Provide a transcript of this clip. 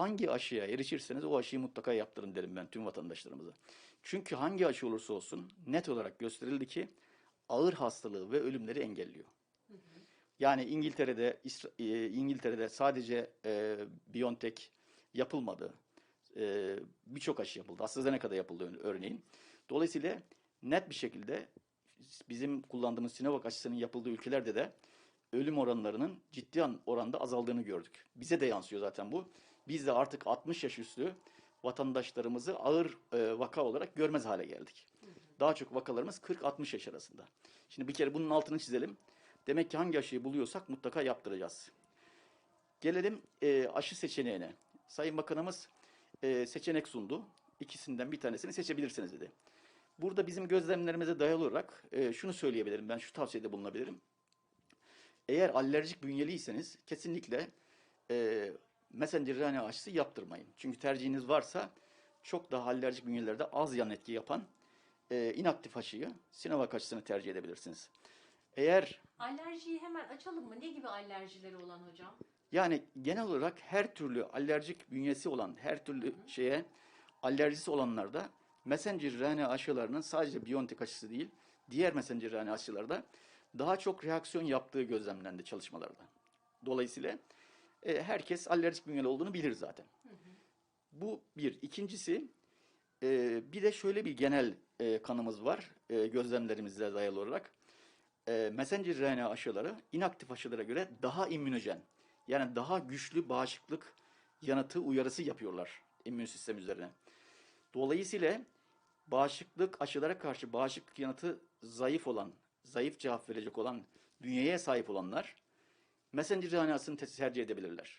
hangi aşıya erişirseniz o aşıyı mutlaka yaptırın derim ben tüm vatandaşlarımıza. Çünkü hangi aşı olursa olsun net olarak gösterildi ki ağır hastalığı ve ölümleri engelliyor. Yani İngiltere'de İsra- e, İngiltere'de sadece e, BioNTech yapılmadı. E, Birçok aşı yapıldı. AstraZeneca'da yapıldı ör- örneğin. Dolayısıyla net bir şekilde bizim kullandığımız Sinovac aşısının yapıldığı ülkelerde de ölüm oranlarının ciddi an- oranda azaldığını gördük. Bize de yansıyor zaten bu. Biz de artık 60 yaş üstü vatandaşlarımızı ağır e, vaka olarak görmez hale geldik. Daha çok vakalarımız 40-60 yaş arasında. Şimdi bir kere bunun altını çizelim. Demek ki hangi aşıyı buluyorsak mutlaka yaptıracağız. Gelelim e, aşı seçeneğine. Sayın Bakanımız e, seçenek sundu. İkisinden bir tanesini seçebilirsiniz dedi. Burada bizim gözlemlerimize dayalı olarak e, şunu söyleyebilirim. Ben şu tavsiyede bulunabilirim. Eğer alerjik bünyeliyseniz kesinlikle e, messenger RNA aşısı yaptırmayın. Çünkü tercihiniz varsa çok daha alerjik bünyelerde az yan etki yapan e, inaktif aşıyı Sinovac aşısını tercih edebilirsiniz. Eğer Alerjiyi hemen açalım mı? Ne gibi alerjileri olan hocam? Yani genel olarak her türlü alerjik bünyesi olan, her türlü şeye alerjisi olanlarda messenger RNA aşılarının sadece BioNTech aşısı değil, diğer messenger RNA aşılarda daha çok reaksiyon yaptığı gözlemlendi çalışmalarda. Dolayısıyla e, herkes alerjik bünyeli olduğunu bilir zaten. Bu bir. İkincisi, e, bir de şöyle bir genel e, kanımız var, e, gözlemlerimizle dayalı olarak. E, messenger RNA aşıları inaktif aşılara göre daha immünojen, yani daha güçlü bağışıklık yanıtı uyarısı yapıyorlar immün sistem üzerine. Dolayısıyla bağışıklık aşılara karşı bağışıklık yanıtı zayıf olan, zayıf cevap verecek olan bünyeye sahip olanlar messenger RNA'sını tercih edebilirler.